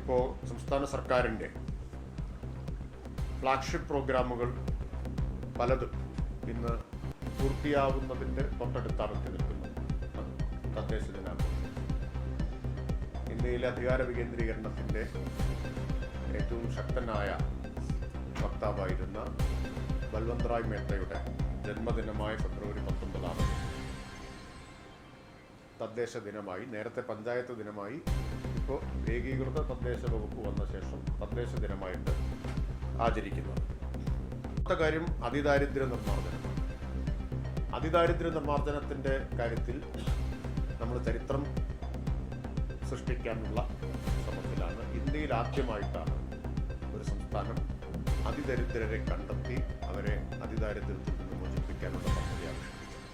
ഇപ്പോൾ സംസ്ഥാന സർക്കാരിന്റെ ഫ്ലാഗ്ഷിപ്പ് പ്രോഗ്രാമുകൾ പലതും ഇന്ന് പൂർത്തിയാവുന്നതിന്റെ തൊട്ടടുത്താണ് എത്തി നിൽക്കുന്നത് തദ്ദേശ ദിനാഘോഷം ഇന്ത്യയിലെ അധികാര വികേന്ദ്രീകരണത്തിന്റെ ഏറ്റവും ശക്തനായ വക്താവായിരുന്ന ബൽവന്ത് റായ് മേത്തയുടെ ജന്മദിനമായ ഫെബ്രുവരി പത്തൊമ്പതാണ് തദ്ദേശ ദിനമായി നേരത്തെ പഞ്ചായത്ത് ദിനമായി ഇപ്പോൾ ഏകീകൃത തദ്ദേശ വകുപ്പ് വന്ന ശേഷം തദ്ദേശ ദിനമായിട്ട് ആചരിക്കുന്നത് അടുത്ത കാര്യം അതിദാരിദ്ര്യ നിർമ്മാർജനം. അതിദാരിദ്ര്യ നിർമ്മാർജനത്തിന്റെ കാര്യത്തിൽ നമ്മൾ ചരിത്രം സൃഷ്ടിക്കാനുള്ള ശ്രമത്തിലാണ്. ഇന്ത്യയിൽ ആദ്യമായിട്ടാണ് ഒരു സംസ്ഥാനം അതിദരിദ്രരെ കണ്ടെത്തി അവരെ അതിദാരിദ്ര്യത്തിൽ നിന്ന് മോചിപ്പിക്കാനുള്ള പദ്ധതി ആവിഷ്കരിച്ചത്.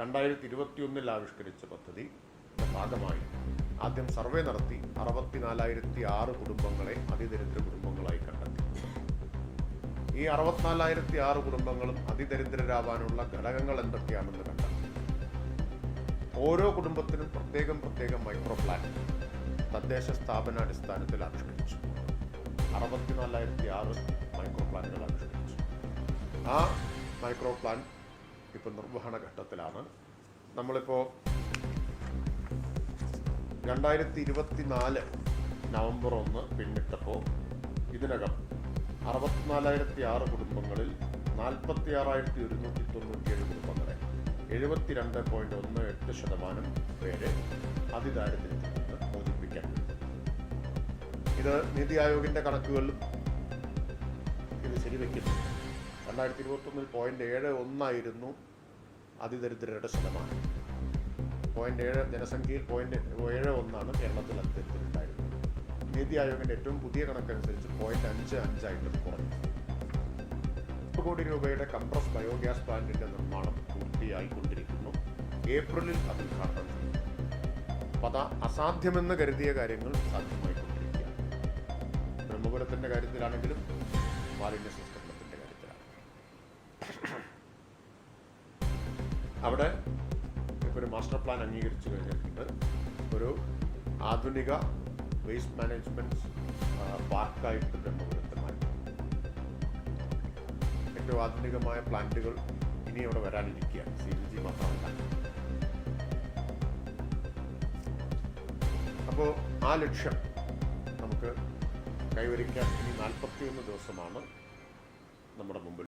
രണ്ടായിരത്തി ഇരുപത്തിയൊന്നിൽ ആവിഷ്കരിച്ച പദ്ധതി ഭാഗമായി ആദ്യം സർവേ നടത്തി അറുപത്തിനാലായിരത്തി ആറ് കുടുംബങ്ങളെ അതിദരിദ്ര കുടുംബങ്ങളായി കണ്ടെത്തി. ഈ അറുപത്തിനാലായിരത്തി ആറ് കുടുംബങ്ങളും അതിദരിദ്രരാവാനുള്ള ഘടകങ്ങൾ എന്തൊക്കെയാണെന്ന് കണ്ടെത്തി. ഓരോ കുടുംബത്തിനും പ്രത്യേകം പ്രത്യേകം മൈക്രോ പ്ലാൻ തദ്ദേശ സ്ഥാപന അടിസ്ഥാനത്തിൽ ആവിഷ്കരിച്ചു. അറുപത്തിനാലായിരത്തി ആറ് മൈക്രോ പ്ലാനുകൾ ആവിഷ്കരിച്ചു. ആ മൈക്രോ പ്ലാൻ ഇപ്പോൾ നിർവഹണ ഘട്ടത്തിലാണ്. നമ്മളിപ്പോൾ രണ്ടായിരത്തി ഇരുപത്തിനാല് നവംബർ ഒന്ന് പിന്നിട്ടപ്പോൾ ഇതിനകം അറുപത്തിനാലായിരത്തി ആറ് കുടുംബങ്ങളിൽ നാൽപ്പത്തി ആറായിരത്തി ഒരുന്നൂറ്റി തൊണ്ണൂറ്റിയേഴ് കുടുംബങ്ങളെ എഴുപത്തിരണ്ട് പോയിന്റ് ഒന്ന് എട്ട് ശതമാനം പേരെ അതിദാരിദ്ര്യത്തിൽ നിന്ന് മോചിപ്പിക്കാൻ ഇത് നീതി ആയോഗിന്റെ കണക്കുകളിലും ഇത് ശരിവെക്കുന്നു. രണ്ടായിരത്തി ഇരുപത്തൊന്നിൽ പോയിന്റ് ഏഴ് ഒന്നായിരുന്നു അതിദരിദ്രരുടെ ശതമാനം. പോയിന്റ് ഏഴ് ജനസംഖ്യയിൽ പോയിന്റ് ഏഴ് ഒന്നാണ് കേരളത്തിൽ അതിദരിദ്രരുണ്ടായിരുന്നത് നീതി ആയോഗിന്റെ ഏറ്റവും പുതിയ കണക്കനുസരിച്ച് പോയിന്റ് അഞ്ച് അഞ്ചായിട്ട് കുറഞ്ഞു. കോടി രൂപയുടെ കംപ്രസ് ബയോഗ്യാസ് പ്ലാന്റിന്റെ നിർമ്മാണം പൂർത്തിയായിക്കൊണ്ടിരിക്കുന്നു. ഏപ്രിലിൽ അത് ഉദ്ഘാടനം ചെയ്യും. പത അസാധ്യമെന്ന് കരുതിയ കാര്യങ്ങൾ സാധ്യമായിക്കൊണ്ടിരിക്കുകയാണ്. ബ്രഹ്മപുരത്തിന്റെ കാര്യത്തിലാണെങ്കിലും മാലിന്യ സംസ്കരണത്തിന്റെ കാര്യത്തിലാണ് അവിടെ ഒരു മാസ്റ്റർ പ്ലാൻ അംഗീകരിച്ചു കഴിഞ്ഞിട്ടുണ്ട്. ഒരു ആധുനിക വേസ്റ്റ് മാനേജ്മെന്റ് പാർക്കായിട്ട് ബ്രഹ്മപുരത്തെ മാറ്റി ഏറ്റവും ആധുനികമായ പ്ലാന്റുകൾ ഇനി അവിടെ വരാനിരിക്കുക സി ബി ജി മാത്രമല്ല. അപ്പോൾ ആ ലക്ഷ്യം നമുക്ക് കൈവരിക്കാൻ ഇനി നാൽപ്പത്തിയൊന്ന് ദിവസമാണ് നമ്മുടെ മുമ്പിൽ